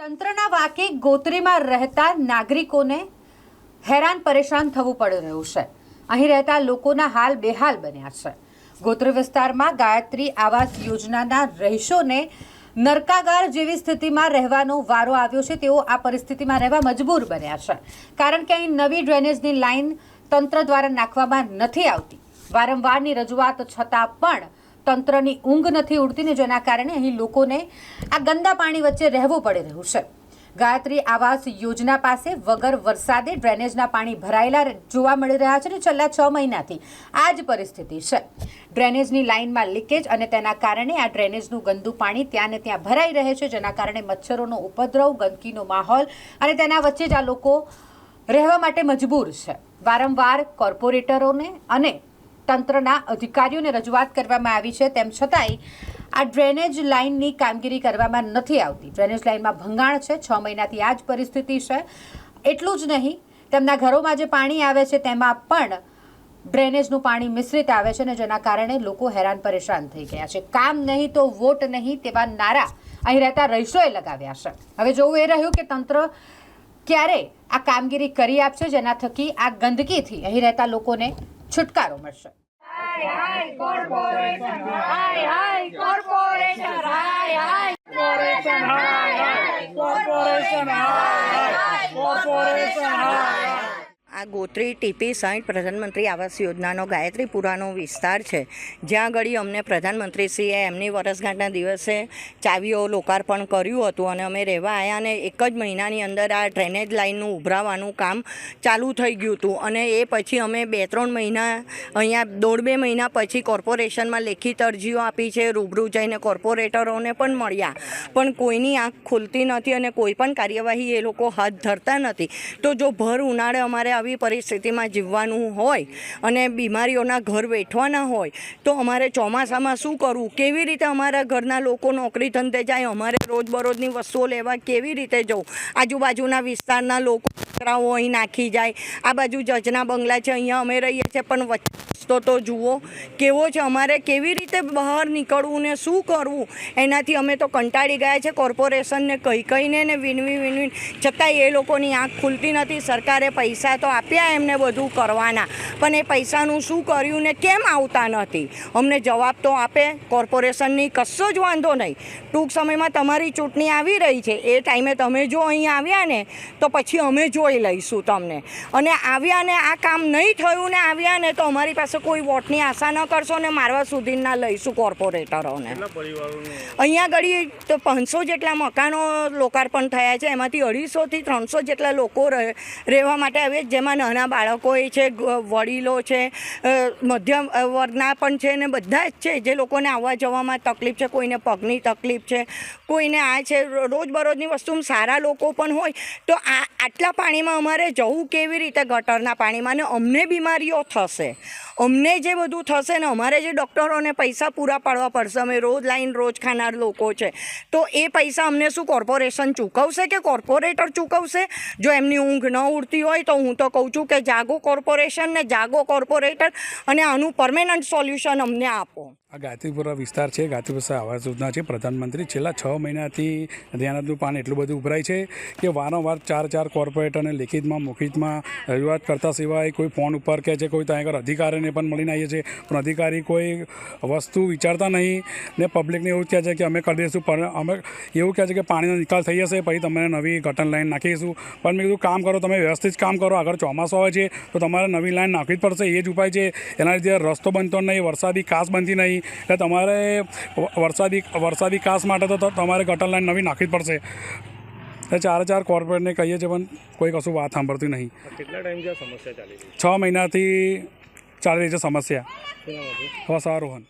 તંત્રના વાકે ગોત્રીમાં રહેતા નાગરિકોને હેરાન પરેશાન થવું પડી રહ્યું છે. અહીં રહેતા લોકોના હાલ બેહાલ બન્યા છે. ગોત્ર વિસ્તારમાં ગાયત્રી આવાસ યોજનાના રહીશોને નરકાગાર જેવી સ્થિતિમાં રહેવાનો વારો આવ્યો છે. તેઓ આ પરિસ્થિતિમાં રહેવા મજબૂર બન્યા છે. કારણ કે અહીં નવી ડ્રેનેજની લાઇન તંત્ર દ્વારા નાખવામાં નથી આવતી. વારંવારની રજૂઆત છતાં પણ તંત્રની ઊંઘ નથી ઉડતી ને જેના કારણે અહીં લોકોને આ ગંદા પાણી વચ્ચે રહેવું પડી રહ્યું છે. ગાયત્રી આવાસ યોજના પાસે વગર વરસાદે ડ્રેનેજના પાણી ભરાયેલા જોવા મળી રહ્યા છે ને છેલ્લા છ મહિનાથી. આ જ પરિસ્થિતિ છે. ડ્રેનેજની લાઇનમાં લીકેજ અને તેના કારણે આ ડ્રેનેજનું ગંદુ પાણી ત્યાં ને ત્યાં ભરાઈ રહે છે, જેના કારણે મચ્છરોનો ઉપદ્રવ, ગંદકીનો માહોલ અને તેના વચ્ચે જ આ લોકો રહેવા માટે મજબૂર છે. વારંવાર કોર્પોરેટરોને અને તંત્રના અધિકારીઓને રજૂઆત કરવામાં આવી છે. તેમ છતાંય આ ડ્રેનેજ લાઇનની કામગીરી કરવામાં નથી આવતી. ડ્રેનેજ લાઇનમાં ભંગાણ છે. છ મહિનાથી આ જ પરિસ્થિતિ છે. એટલું જ નહીં, તેમના ઘરોમાં જે પાણી આવે છે તેમાં પણ ડ્રેનેજનું પાણી મિશ્રિત આવે છે ને જેના કારણે લોકો હેરાન પરેશાન થઈ ગયા છે. કામ નહીં તો વોટ નહીં તેવા નારા અહીં રહેતા રહીશોએ લગાવ્યા છે. હવે જોવું એ રહ્યું કે તંત્ર ક્યારે આ કામગીરી કરી આપશે, જેના થકી આ ગંદકીથી અહીં રહેતા લોકોને છુટકારો મળશે. Hi hi corporation, hi hi, corporation, hi hi, corporation, hi hi, corporation, hi hi, corporation hi આ ગોત્રી ટીપી સાઈઠ પ્રધાનમંત્રી આવાસ યોજનાનો ગાયત્રીપુરાનો વિસ્તાર છે. જ્યાં આગળ અમને પ્રધાનમંત્રીશ્રીએ એમની વરસગાંઠના દિવસે ચાવીઓ લોકાર્પણ કર્યું હતું અને અમે રહેવા આવ્યા અને એક જ મહિનાની અંદર આ ડ્રેનેજ લાઇનનું ઉભરાવાનું કામ ચાલુ થઈ ગયું હતું. અને એ પછી અમે બે ત્રણ મહિના અહીંયા દોઢ બે મહિના પછી કોર્પોરેશનમાં લેખિત અરજીઓ આપી છે, રૂબરૂ જઈને કોર્પોરેટરોને પણ મળ્યા. પણ કોઈની આંખ ખુલતી નથી અને કોઈ પણ કાર્યવાહી એ લોકો હાથ ધરતા નથી. તો જો ભર ઉનાળે અમારે આવી પરિસ્થિતિમાં જીવવાનું હોય અને બીમારીઓના ઘર વેઠવાના હોય, તો અમારે ચોમાસામાં શું કરવું? કેવી રીતે અમારા ઘરના લોકો નોકરી ધંધે જાય? અમારે રોજબરોજની વસ્તુઓ લેવા કેવી રીતે જવું? આજુબાજુના વિસ્તારના લોકો છોકરાઓ અહીં નાખી જાય. આ બાજુ જજના બંગલા છે, અહીંયા અમે રહીએ છીએ, પણ વચ્ચે રસ્તો તો જુઓ, કેવો છે? અમારે કેવી રીતે બહાર નીકળવું ને શું કરવું? એનાથી અમે તો કંટાળી ગયા છે કોર્પોરેશનને કહી કહીને ને વિનવી વિનવી. છતાંય એ લોકોની આંખ ખુલતી નથી. સરકારે પૈસા તો આપ્યા એમને બધું કરવાના. પણ એ પૈસાનું શું કર્યું ને કેમ આવતા નથી? અમને જવાબ તો આપે કોર્પોરેશનની, કશો જ વાંધો નહીં. ટૂંક સમયમાં તમારી ચૂંટણી આવી રહી છે. એ ટાઈમે તમે જો અહીં આવ્યા ને, તો પછી અમે જોઈ લઈશું તમને. અને આવ્યા ને આ કામ નહીં થયું ને આવ્યા ને, તો અમારી પાસે કોઈ વોટની આશા ન કરશો ને મારવા સુધી ના લઈશું કોર્પોરેટરોને. અહીંયા આગળ તો પાંચસો જેટલા મકાનો લોકાર્પણ થયા છે એમાંથી અઢીસોથી ત્રણસો જેટલા લોકો રહે રહેવા માટે આવે જેમાં નાના બાળકો છે વડીલો છે મધ્યમ વર્ગના પણ છે ને બધા જ છે જે લોકોને આવવા જવામાં તકલીફ છે કોઈને પગની તકલીફ છે કોઈને આ છે રોજબરોજની વસ્તુમાં સારા લોકો પણ હોય તો આ આટલા પાણીમાં અમારે જવું કેવી રીતે ગટરના પાણીમાં? ને અમને બીમારીઓ થશે. અમને જે બધું થશે ને, અમારે જે ડૉક્ટરોને પૈસા પૂરા પાડવા પડશે, અમે રોજ લાઈન રોજ ખાનાર લોકો છે, તો એ પૈસા અમને શું કોર્પોરેશન ચૂકવશે કે કોર્પોરેટર ચૂકવશે? જો એમની ઊંઘ ન ઉડતી હોય તો હું તો કહું છું કે જાગો કોર્પોરેશન ને જાગો કોર્પોરેટર અને આનું પરમેનન્ટ સોલ્યુશન અમને આપો. આ ગાતીપુરા વિસ્તાર છે ગાતીપુરા આવાસ યોજના છે. પ્રધાનમંત્રી છેલ્લા છ મહિનાથી ધ્યાનદનું પાણી એટલું બધું ઉભરાય છે કે વારંવાર ચાર ચાર કોર્પોરેટરને લેખિતમાં, મૌખિતમાં રજૂઆત કરતા સિવાય કોઈ ફોન ઉપર કહે છે, કોઈ ત્યાં આગળ અધિકારીને પણ મળીને આવીએ છીએ. પણ અધિકારી કોઈ વસ્તુ વિચારતા નહીં ને પબ્લિકને એવું કહે છે કે અમે કરી દઈશું, પણ અમે એવું કહે છે કે પાણીનો નિકાલ થઈ જશે, પછી તમને નવી ગટન લાઈન નાખીશું. પણ મેં કીધું, કામ કરો, તમે વ્યવસ્થિત કામ કરો, આગળ ચોમાસું આવે છે, તો તમારે નવી લાઈન નાખવી જ પડશે, એ જ ઉપાય છે. એના લીધે રસ્તો બનતો નહીં, વરસાદી કાસ બનતી નહીં એટલે તમારે વરસાદી વરસાદી કાસ માટે તો તમારે ગટર લાઈન નવી નાખવી જ પડશે. એટલે ચારે ચાર કોર્પોરેટને કહીએ છીએ પણ કોઈ કશું વાત સાંભળતી નહીં. કેટલા ટાઈમ સમસ્યા ચાલી રહી છ? મહિનાથી ચાલી રહી છે સમસ્યા. અસારોહન